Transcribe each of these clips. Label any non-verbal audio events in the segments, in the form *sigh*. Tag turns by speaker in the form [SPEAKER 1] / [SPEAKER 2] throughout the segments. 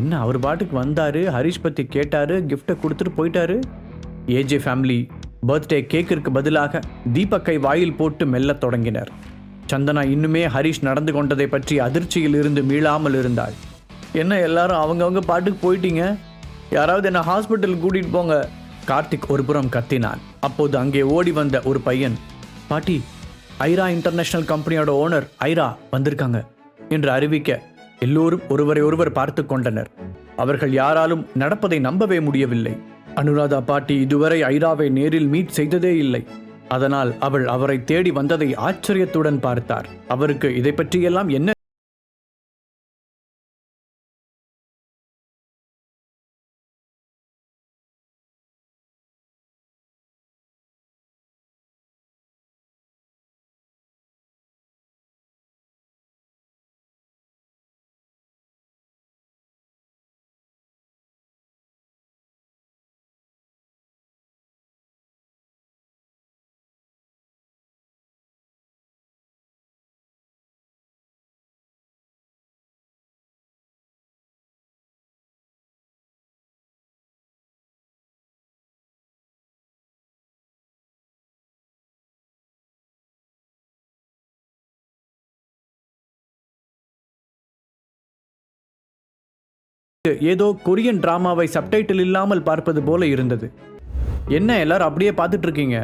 [SPEAKER 1] என்ன அவர் பாட்டுக்கு வந்தாரு ஹரிஷ் பத்தி கேட்டாரு கிஃப்ட்டை கொடுத்துட்டு போயிட்டாரு? ஏஜே ஃபேமிலி பர்த்டே கேக்கிற்கு பதிலாக தீபக்கை வாயில் போட்டு மெல்லத் தொடங்கினர். சந்தனா இன்னுமே ஹரிஷ் நடந்து கொண்டதை பற்றி அதிர்ச்சியில் இருந்து மீளாமல் இருந்தாள். என்ன எல்லாரும் அவங்கவுங்க பாட்டுக்கு போயிட்டீங்க? யாராவது என்ன ஹாஸ்பிட்டலுக்கு கூட்டிட்டு போங்க. கார்த்திக் ஒருபுறம் கத்தினான். அப்போது அங்கே ஓடி வந்த ஒரு பையன் பாட்டி ஐரா இன்டர்நேஷனல் கம்பெனியோட ஓனர் ஐரா வந்திருக்காங்க என்று அறிவிக்க எல்லோரும் ஒருவரை ஒருவர் பார்த்து கொண்டனர். அவர்கள் யாராலும் நடப்பதை நம்பவே முடியவில்லை. அனுராதா பாட்டி இதுவரை ஐராவை நேரில் மீட் செய்ததே இல்லை. அதனால் அவள் அவரை தேடி வந்ததை ஆச்சரியத்துடன் பார்த்தார். அவருக்கு இதை பற்றியெல்லாம் என்ன ஏதோ கொரியன் டிராமாவை சப்டைட்டில் இல்லாமல் பார்ப்பது போல இருந்தது. என்ன எல்லாரும் அப்படியே பார்த்துட்டு இருக்கீங்க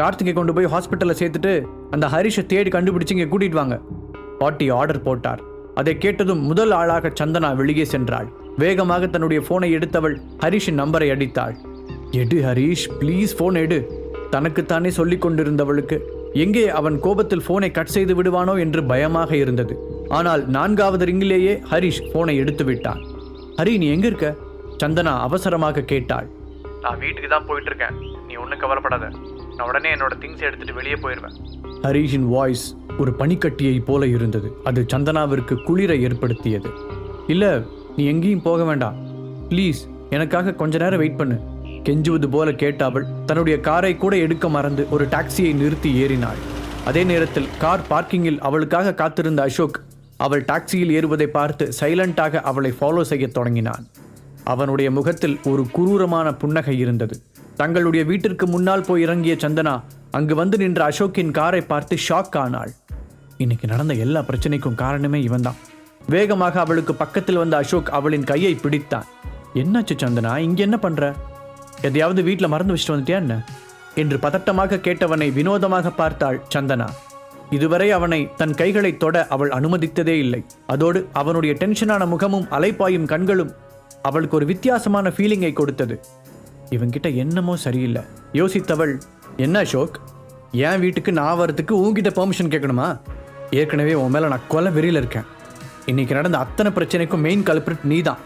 [SPEAKER 1] கார்த்திகை கொண்டு போய் ஹாஸ்பிட்டலில் சேர்த்துட்டு அந்த ஹரிஷை தேடி கண்டுபிடிச்சு இங்கே கூட்டிட்டு வாங்க. பாட்டி ஆர்டர் போட்டார். அதை கேட்டதும் முதல் ஆளாக சந்தனா வெளியே சென்றாள். வேகமாக தன்னுடைய போனை எடுத்தவள் ஹரிஷின் நம்பரை அடித்தாள். எடு ஹரிஷ் ப்ளீஸ் ஃபோன் எடு. தனக்குத்தானே சொல்லி கொண்டிருந்தவளுக்கு. எங்கே அவன் கோபத்தில் போனை கட் செய்து விடுவானோ என்று பயமாக இருந்தது. ஆனால் நான்காவது ரிங்கிலேயே ஹரிஷ் போனை எடுத்து விட்டான். ஹரி நீ எங்க இருக்க? சந்தனா அவசரமாக கேட்டாள். நான் வீட்டுக்கு தான் போயிட்டு இருக்கேன் நீ ஒன்றும் கவலைப்படாத. நான் உடனே என்னோட திங்ஸ் எடுத்துட்டு வெளியே போயிடுவேன் ஹரீஷின் வாய்ஸ் ஒரு பனிக்கட்டியை போல இருந்தது. அது சந்தனாவிற்கு குளிரை ஏற்படுத்தியது. இல்ல நீ எங்கேயும் போக வேண்டாம். ப்ளீஸ் எனக்காக கொஞ்ச நேரம் வெயிட் பண்ணு. கெஞ்சுவது போல கேட்ட அவள் தன்னுடைய காரை கூட எடுக்க மறந்து ஒரு டாக்ஸியை நிறுத்தி ஏறினாள். அதே நேரத்தில் கார் பார்க்கிங்கில் அவளுக்காக காத்திருந்த அசோக் அவள் டாக்ஸியில் ஏறுவதை பார்த்து சைலண்டாக அவளை ஃபாலோ செய்யத் தொடங்கினான் அவனுடைய முகத்தில் ஒரு குரூரமான புன்னகை இருந்தது. தங்களுடைய வீட்டிற்கு முன்னால் போய் இறங்கிய சந்தனா அங்கு வந்து நின்ற அசோக்கின் காரை பார்த்து ஷாக் ஆனாள். இன்னைக்கு நடந்த எல்லா பிரச்சனைக்கும் காரணமே இவன்தான். வேகமாக அவளுக்கு பக்கத்தில் வந்த அசோக் அவளின் கையை பிடித்தான். என்னாச்சு சந்தனா? இங்க என்ன பண்ற? எதையாவது வீட்டில் மறந்து வச்சுட்டு வந்துட்டியா என்ன? என்று பதட்டமாக கேட்டவனை வினோதமாக பார்த்தாள் சந்தனா. இதுவரை அவனை தன் கைகளை தொட அவள் அனுமதித்ததே இல்லை. அதோடு அவனுடைய டென்ஷனான முகமும் அலைப்பாயும் கண்களும் அவளுக்கு ஒரு வித்தியாசமான ஃபீலிங்கை கொடுத்தது. இவன்கிட்ட என்னமோ சரியில்லை. யோசித்தவள் என்ன அசோக்? என் வீட்டுக்கு நான் வரத்துக்கு உங்ககிட்ட பெர்மிஷன் கேட்கணுமா? ஏற்கனவே உன் மேலே நான் கொலை வெறியில் இருக்கேன். இன்னைக்கு நடந்த அத்தனை பிரச்சனைக்கும் மெயின் கல்பிரிட் நீ தான்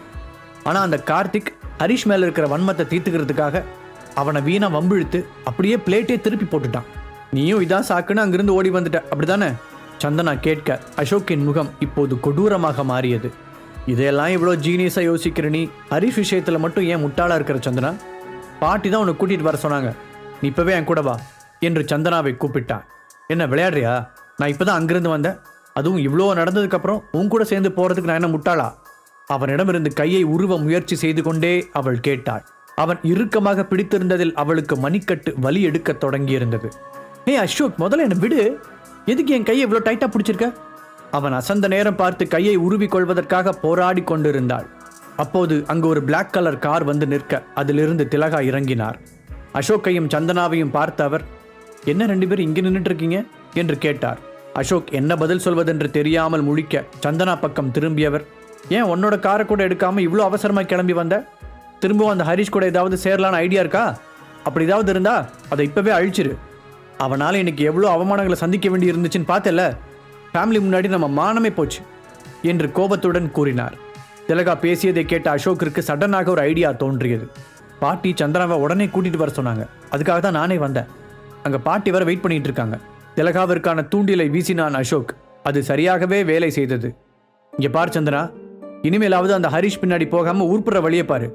[SPEAKER 1] ஆனால் அந்த கார்த்திக் ஹரிஷ் மேலே இருக்கிற வன்மத்தை தீர்த்துக்கிறதுக்காக அவனை வீணாக வம்பிழுத்து அப்படியே பிளேட்டே திருப்பி போட்டுட்டான். நீயும் இதான் சாக்குன்னு அங்கிருந்து ஓடி வந்துட்ட. அப்படிதானே? சந்தனா கேட்க அசோக்கின் முகம் இப்போது கொடூரமாக மாறியது. இதையெல்லாம் இவ்வளோ ஜீனியஸாக யோசிக்கிற நீ ஹரிஷ் விஷயத்தில் மட்டும் ஏன் முட்டாளாக இருக்கிற சந்தனா? பாட்டி தான் உன்னை கூட்டிகிட்டு வர சொன்னாங்க. நீ இப்போவே என் கூட வா என்று சந்தனாவை கூப்பிட்டான் என்ன விளையாடுறியா? நான் இப்போ தான் அங்கிருந்து வந்தேன். அதுவும் இவ்வளோ நடந்ததுக்கப்புறம் உன் கூட சேர்ந்து போகிறதுக்கு நான் என்ன முட்டாளா? அவனிடமிருந்து கையை உருவ முயற்சி செய்து கொண்டே அவள் கேட்டாள். அவன் இறுக்கமாக பிடித்திருந்ததில் அவளுக்கு மணிக்கட்டு வலி எடுக்கத் தொடங்கியிருந்தது. ஏய் அசோக் முதல்ல என்னை விடு. எதுக்கு என் கையை இவ்வளோ டைட்டாக பிடிச்சிருக்க? அவன் அசந்த நேரம் பார்த்து கையை உருவி கொள்வதற்காக போராடி கொண்டிருந்தாள். அப்போது அங்கு ஒரு பிளாக் கலர் கார் வந்து நிற்க அதிலிருந்து திலகா இறங்கினார். அசோக்கையும் சந்தனாவையும் பார்த்த அவர் என்ன ரெண்டு பேரும் இங்கே நின்றுட்டு இருக்கீங்க என்று கேட்டார். அசோக் என்ன பதில் சொல்வதென்று தெரியாமல் முழிக்க சந்தனா பக்கம் திரும்பியவர் ஏன் உன்னோட காரை கூட எடுக்காமல் இவ்வளோ அவசரமாக கிளம்பி வந்த? திரும்பவும் அந்த ஹரிஷ் கூட ஏதாவது சேரலான்னு ஐடியா இருக்கா? அப்படி ஏதாவது இருந்தா அதை இப்போவே அழிச்சிரு. அவனால் இன்றைக்கி எவ்வளோ அவமானங்களை சந்திக்க வேண்டி இருந்துச்சுன்னு பார்த்தல ஃபேமிலி முன்னாடி நம்ம மானமே போச்சு என்று கோபத்துடன் கூறினார். திலகா பேசியதை கேட்ட அசோக்கிற்கு சடனாக ஒரு ஐடியா தோன்றியது. பாட்டி சந்திராவை உடனே கூட்டிகிட்டு வர சொன்னாங்க. அதுக்காக தான் நானே வந்தேன். அங்கே பாட்டி வர வெயிட் பண்ணிகிட்டு இருக்காங்க. திலகாவிற்கான தூண்டிலை வீசினான் அசோக். அது சரியாகவே வேலை செய்தது. இங்கே பார் சந்திரா இனிமேலாவது அந்த ஹரிஷ் பின்னாடி போகாமல் ஊர்ப்புற வழியை பாரு.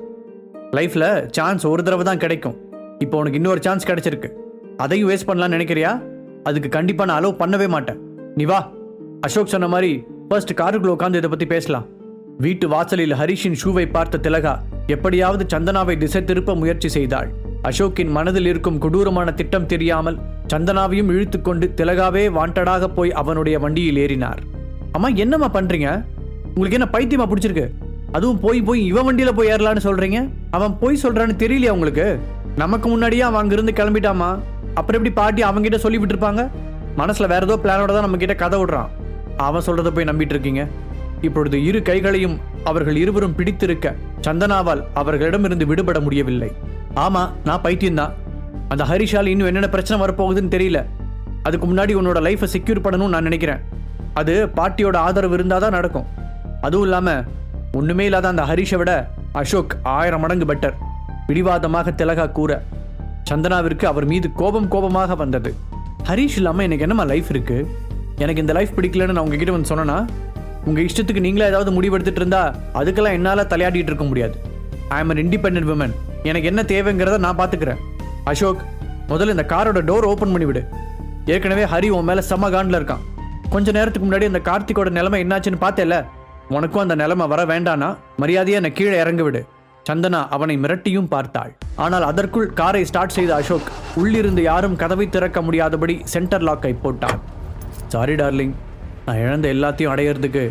[SPEAKER 1] லைஃப்பில் சான்ஸ் ஒரு தடவை தான் கிடைக்கும். இப்போ உனக்கு இன்னொரு சான்ஸ் கிடைச்சிருக்கு. அதையும் வேஸ்ட் பண்ணலாம்னு நினைக்கிறியா? அதுக்கு கண்டிப்பா நான் அலோவ் பண்ணவே மாட்டேன். நீ வா. அசோக் சொன்ன மாதிரி ஃபர்ஸ்ட் காருக்குள்ள உட்காந்து இதை பத்தி பேசலாம். வீட்டு வாசலில் ஹரிஷின் ஷூவை பார்த்த திலகா எப்படியாவது சந்தனாவை திசை திருப்ப முயற்சி செய்தாள். அசோக்கின் மனதில் இருக்கும் கொடூரமான திட்டம் தெரியாமல் சந்தனாவையும் இழுத்துக்கொண்டு திலகாவே வாண்டடாக போய் அவனுடைய வண்டியில் ஏறினார். அம்மா என்னம்மா பண்றீங்க? உங்களுக்கு என்ன பைத்தியமா பிடிச்சிருக்கு? அதுவும் போய் போய் இவன் வண்டியில போய் ஏறலான்னு சொல்றீங்க? அவன் போய் சொல்றான்னு தெரியலையா உங்களுக்கு? நமக்கு முன்னாடியே அவன் அங்கிருந்து கிளம்பிட்டாமா அப்புறம் எப்படி பாட்டி அவங்ககிட்ட சொல்லி விட்டுருப்பாங்க? மனசில் வேற ஏதோ பிளானோட தான் நம்ம கிட்ட கதை விடுறான். அவன் சொல்கிறத போய் நம்பிட்டு இருக்கீங்க. இப்பொழுது இரு கைகளையும் அவர்கள் இருவரும் பிடித்திருக்க சந்தனாவால் அவர்களிடமிருந்து விடுபட முடியவில்லை. ஆமா நான் பைத்தியம்தான் அந்த ஹரிஷால் இன்னும் என்னென்ன பிரச்சனை வரப்போகுதுன்னு தெரியல. அதுக்கு முன்னாடி உன்னோட லைஃப்பை செக்யூர் பண்ணணும்னு நான் நினைக்கிறேன். அது பாட்டியோட ஆதரவு இருந்தால் தான் நடக்கும். அதுவும் இல்லாமல் ஒன்றுமே இல்லாத அந்த ஹரிஷை விட அசோக் ஆயிரம் மடங்கு பெட்டர் பிடிவாதமாக திலகா கூற சந்தனாவிற்கு அவர் மீது கோபம் கோபமாக வந்தது. ஹரிஷ் இல்லாமல் எனக்கு என்னம்மா லைஃப் இருக்கு? எனக்கு இந்த லைஃப் பிடிக்கலன்னு நான் உங்ககிட்ட வந்து சொன்னேன்னா உங்கள் இஷ்டத்துக்கு நீங்களே ஏதாவது முடிவெடுத்துட்டு இருந்தா அதுக்கெல்லாம் என்னால் தலையாடிட்டு இருக்க முடியாது. I am an independent woman. எனக்கு என்ன தேவைங்கிறத நான் பார்த்துக்கிறேன் அசோக் முதல்ல இந்த காரோட டோர் ஓப்பன் பண்ணிவிடு ஏற்கனவே ஹரி உன் மேலே செம்ம காண்டில் இருக்கான். கொஞ்ச நேரத்துக்கு முன்னாடி அந்த கார்த்திகோட நிலைமை என்னாச்சுன்னு பார்த்தேல உனக்கும் அந்த நிலைமை வர வேண்டானா? மரியாதையாக என்னை கீழே இறங்கி விடு. சந்தனா அவனை மிரட்டியும் பார்த்தாள். ஆனால் அதற்குள் காரை ஸ்டார்ட் செய்த அசோக் உள்ளிருந்து யாரும் கதவை திறக்க முடியாதபடி சென்டர் லாக்கை போட்டான். சாரி டார்லிங் நான் இழந்த எல்லாத்தையும் அடையிறதுக்கு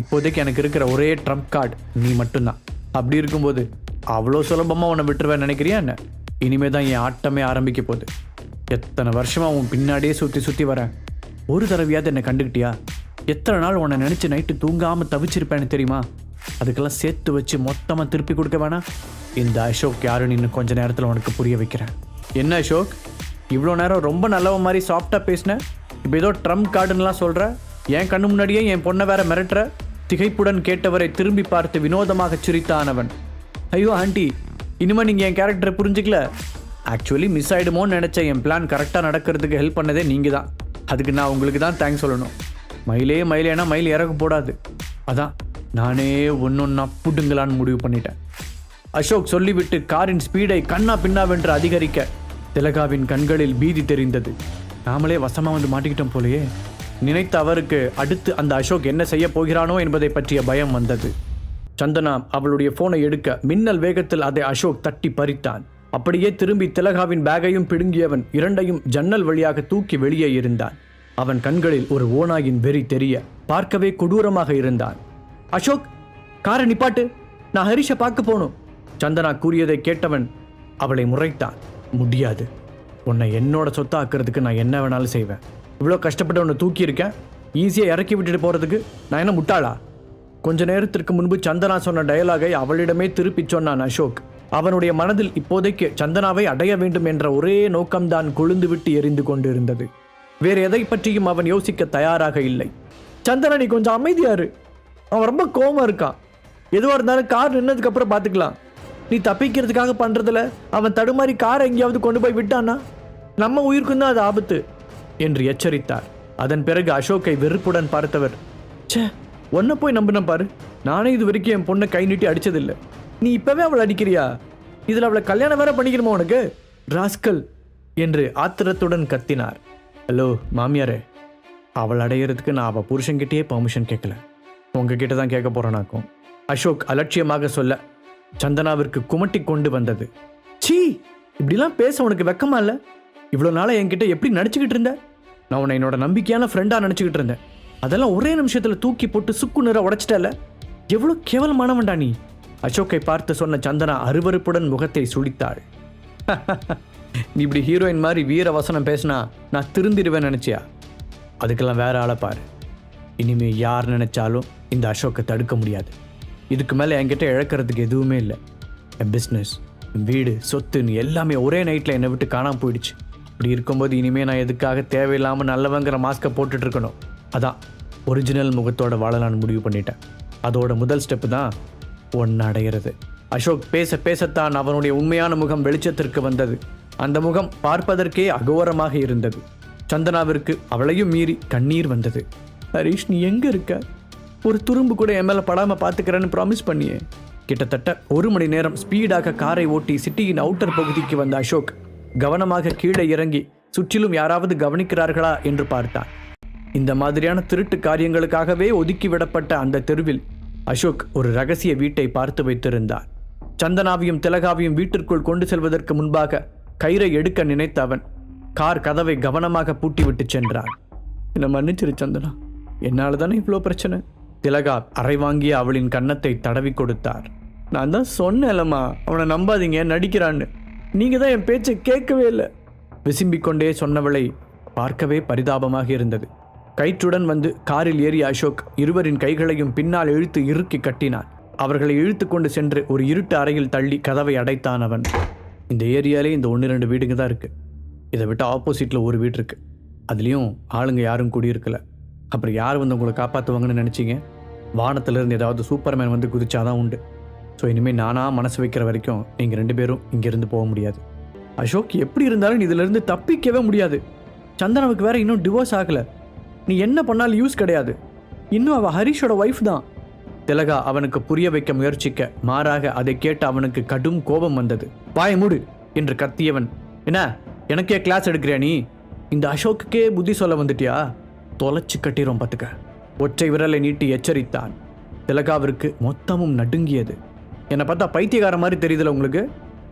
[SPEAKER 1] இப்போதைக்கு எனக்கு இருக்கிற ஒரே ட்ரம்ப் கார்டு நீ மட்டும்தான். அப்படி இருக்கும்போது அவ்வளோ சுலபமாக உன்னை விட்டுருவேன் நினைக்கிறியா என்ன? இனிமே தான் என் ஆட்டமே ஆரம்பிக்க போகுது. எத்தனை வருஷமாக உன் பின்னாடியே சுற்றி சுற்றி வரேன். ஒரு தடவையாவது என்னை கண்டுக்கிட்டியா? எத்தனை நாள் உன்னை நினச்சி நைட்டு தூங்காமல் தவிச்சிருப்பேன்னு தெரியுமா? அதுக்கெல்லாம் சேர்த்து வச்சு மொத்தமாக திருப்பி கொடுக்க வேணாம் இந்த அசோக் யாருன்னு இன்னும் கொஞ்ச நேரத்தில் உனக்கு புரிய வைக்கிறேன். என்ன அசோக்? இவ்வளோ நேரம் ரொம்ப நல்லவ மாதிரி சாஃப்டாக பேசினேன் இப்போ ஏதோ ட்ரம்ப் கார்டுன்னெலாம் சொல்கிற என் கண்ணு முன்னாடியே என் பொண்ணை வேற மிரட்டுற? திகைப்புடன் கேட்டவரை திரும்பி பார்த்து வினோதமாக சிரித்தானவன். ஐயோ ஆண்டி இனிமே நீங்கள் என் கேரக்டரை புரிஞ்சிக்கல? ஆக்சுவலி மிஸ் ஆகிடுமோன்னு நினச்ச என் பிளான் கரெக்டாக நடக்கிறதுக்கு ஹெல்ப் பண்ணதே நீங்கள் தான் அதுக்கு நான் உங்களுக்கு தான் தேங்க்ஸ் சொல்லணும். மயிலே மயிலேனா மயில் இறக்க போடாது. அதான். நானே ஒன்னொன்னா புட்டுங்களான்னு முடிவு பண்ணிட்டேன். அசோக் சொல்லிவிட்டு காரின் ஸ்பீடை கண்ணா பின்னாவென்று அதிகரிக்க திலகாவின் கண்களில் பீதி தெரிந்தது. நாமளே வசமாக வந்து மாட்டிக்கிட்டோம் போலயே. நினைத்த அவருக்கு அடுத்து அந்த அசோக் என்ன செய்ய போகிறானோ என்பதை பற்றிய பயம் வந்தது. சந்தனா அவளுடைய போனை எடுக்க மின்னல் வேகத்தில் அதை அசோக் தட்டி பறித்தான். அப்படியே திரும்பி திலகாவின் பேக்கையும் பிடுங்கியவன் இரண்டையும் ஜன்னல் வழியாக தூக்கி வெளியே இருந்தான். அவன் கண்களில் ஒரு ஓநாயின் வெறி தெரிய பார்க்கவே கொடூரமாக இருந்தான். அசோக் காரை நிப்பாட்டு. நான் ஹரிஷை பார்க்க போகணும். சந்தனா கூறியதை கேட்டவன் அவளை முறைத்தான் முடியாது. உன்னை என்னோட சொத்தாக்குறதுக்கு நான் என்ன வேணாலும் செய்வேன். இவ்வளோ கஷ்டப்பட்டு உன்னை தூக்கியிருக்கேன் ஈஸியாக இறக்கி விட்டுட்டு போகிறதுக்கு நான் என்ன முட்டாளா? கொஞ்ச நேரத்திற்கு முன்பு சந்தனா சொன்ன டயலாகை அவளிடமே திருப்பிச் சொன்னான் அசோக். அவனுடைய மனதில் இப்போதைக்கு சந்தனாவை அடைய வேண்டும் என்ற ஒரே நோக்கம்தான் கொழுந்துவிட்டு எரிந்து கொண்டிருந்தது. வேறு எதை பற்றியும் அவன் யோசிக்க தயாராக இல்லை. சந்தனா நீ கொஞ்சம் அமைதியாரு அவன் ரொம்ப கோமா இருக்கான். எதுவாக இருந்தாலும் கார் நின்னதுக்கப்புறம் பார்த்துக்கலாம் நீ தப்பிக்கிறதுக்காக பண்றதுல அவன் தடுமாறி காரை எங்கேயாவது கொண்டு போய் விட்டானா நம்ம உயிருக்கும் தான் அது ஆபத்து என்று எச்சரித்தார். அதன் பிறகு அசோக்கை வெறுப்புடன் பார்த்தவர் ச்சே ஒன்றை போய் நம்பின பாரு. நானே இது வரைக்கும் என் பொண்ணை கை நீட்டி அடித்ததில்லை நீ இப்போவே அவளை அடிக்கிறியா? இதில் அவளை கல்யாணம் வேற பண்ணிக்கணுமா உனக்கு? ராஸ்கல் என்று ஆத்திரத்துடன் கத்தினார். ஹலோ மாமியாரே. அவள் அடையிறதுக்கு நான் அவள் புருஷன்கிட்டயே பர்மிஷன் கேட்கல. உங்ககிட்ட தான் கேட்க போறேனாக்கும். அசோக் அலட்சியமாக சொல்ல சந்தனாவிற்கு குமட்டி கொண்டு வந்தது. சீ! இப்படிலாம் பேச உனக்கு வெக்கமா இல்லை? இவ்வளோ நாளாக என்கிட்ட எப்படி நடிச்சுக்கிட்டு இருந்த? நான் உன்னை என்னோட நம்பிக்கையான ஃப்ரெண்டாக நினச்சிக்கிட்டு இருந்தேன். அதெல்லாம் ஒரே நிமிஷத்தில் தூக்கி போட்டு சுக்கு நிற உடைச்சிட்டல? எவ்வளோ கேவலமானவன்டா நீ? அசோக்கை பார்த்து சொன்ன சந்தனா அருவருப்புடன் முகத்தை சுளித்தாள். *laughs* நீ இப்படி ஹீரோயின் மாதிரி வீர வசனம் பேசினா நான் திருந்திடுவேன் நினச்சியா? அதுக்கெல்லாம் வேற ஆளை பாரு. இனிமே யார் நினச்சாலும் இந்த அசோக்கை தடுக்க முடியாது. இதுக்கு மேலே என்கிட்ட இழக்கிறதுக்கு எதுவுமே இல்லை. என் பிஸ்னஸ் என் வீடு சொத்துன்னு எல்லாமே ஒரே நைட்டில் என்னை விட்டு காணாம போயிடுச்சு. இப்படி இருக்கும்போது இனிமேல் நான் எதுக்காக தேவையில்லாமல் நல்லவங்கிற மாஸ்க்கை போட்டுட்ருக்கணும் அதான் ஒரிஜினல் முகத்தோட வாழ நான் முடிவு பண்ணிட்டேன். அதோட முதல் ஸ்டெப்பு தான் ஒன்று அடையிறது. அசோக் பேச பேசத்தான் அவனுடைய உண்மையான முகம் வெளிச்சத்திற்கு வந்தது. அந்த முகம் பார்ப்பதற்கே அகோரமாக இருந்தது. சந்தனாவிற்கு அவளையும் மீறி கண்ணீர் வந்தது. ஹரீஷ் நீ எங்க இருக்க? ஒரு துரும்பு கூட என் மேலே படாமல் பார்த்துக்கிறேன்னு ப்ராமிஸ் பண்ணியே. கிட்டத்தட்ட ஒரு மணி நேரம் ஸ்பீடாக காரை ஓட்டி சிட்டியின் அவுட்டர் பகுதிக்கு வந்த அசோக் கவனமாக கீழே இறங்கி சுற்றிலும் யாராவது கவனிக்கிறார்களா என்று பார்த்தான். இந்த மாதிரியான திருட்டு காரியங்களுக்காகவே ஒதுக்கி விடப்பட்ட அந்த தெருவில் அசோக் ஒரு ரகசிய வீட்டை பார்த்து வைத்திருந்தார். சந்தனாவையும் திலகாவையும் வீட்டிற்குள் கொண்டு செல்வதற்கு முன்பாக கயிறை எடுக்க நினைத்த அவன் கார் கதவை கவனமாக பூட்டிவிட்டு சென்றான். என்னை மன்னிச்சிரு சந்தனா. என்னால் தானே இவ்வளோ பிரச்சனை? திலகா அறை வாங்கிய அவளின் கன்னத்தை தடவி கொடுத்தார். நான் தான் சொன்னேன்லம்மா அவனை நம்பாதீங்க நடிக்கிறான்னு. நீங்கள் தான் என் பேச்சை கேட்கவே இல்லை. விசும்பிக் கொண்டே சொன்னவளை பார்க்கவே பரிதாபமாக இருந்தது. கயிற்றுடன் வந்து காரில் ஏறி அசோக் இருவரின் கைகளையும் பின்னால் இழுத்து இறுக்கி கட்டினான். அவர்களை இழுத்து கொண்டு சென்று ஒரு இருட்டு அறையில் தள்ளி கதவை அடைத்தான் அவன். இந்த ஏரியாலே இந்த ஒன்று ரெண்டு வீடுங்க தான் இருக்குது இதை விட்டு ஆப்போசிட்டில் ஒரு வீடு இருக்குது அதுலேயும் ஆளுங்க யாரும் குடியிருக்கல. அப்புறம் யார் வந்து உங்களை காப்பாற்றுவாங்கன்னு நினச்சிங்க? வானத்திலிருந்து ஏதாவது சூப்பர்மேன் வந்து குதிச்சாதான் உண்டு. ஸோ இனிமேல் நானாக மனசு வைக்கிற வரைக்கும் நீங்கள் ரெண்டு பேரும் இங்கேருந்து போக முடியாது. அசோக் எப்படி இருந்தாலும் நீ இதிலிருந்து தப்பிக்கவே முடியாது. சந்தனாவுக்கு வேற இன்னும் டிவோர்ஸ் ஆகலை. நீ என்ன பண்ணாலும் யூஸ் கிடையாது. இன்னும் அவள் ஹரிஷோட ஒய்ஃப் தான். திலகா அவனுக்கு புரிய வைக்க முயற்சிக்க மாறாக அதை கேட்டு அவனுக்கு கடும் கோபம் வந்தது. பாய மூடு என்று கத்தியவன் என்ன? எனக்கே கிளாஸ் எடுக்கிறியா நீ? இந்த அசோக்குக்கே புத்தி சொல்ல வந்துட்டியா? தொலைச்சு கட்டிரும் பார்த்துக்க ஒற்றை விரலை நீட்டி எச்சரித்தான். திலகாவிற்கு மொத்தமும் நடுங்கியது. என்னை பார்த்தா பைத்தியக்கார மாதிரி தெரியுதுல உங்களுக்கு?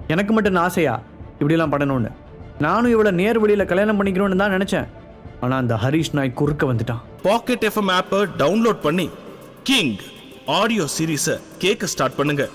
[SPEAKER 1] எனக்கு மட்டும் ஆசையா? இப்படிலாம் பண்ணணும்னு. நானும் இவ்வளோ நேர் வழியில் கல்யாணம் பண்ணிக்கணும்னு தான் நினச்சேன். ஆனால் அந்த ஹரிஷ் நாய் குறுக்க வந்துட்டான்.
[SPEAKER 2] பாக்கெட் எஃப்எம் ஆப்பை டவுன்லோட் பண்ணி கிங் ஆடியோ சீரீஸை கேட்க ஸ்டார்ட் பண்ணுங்கள்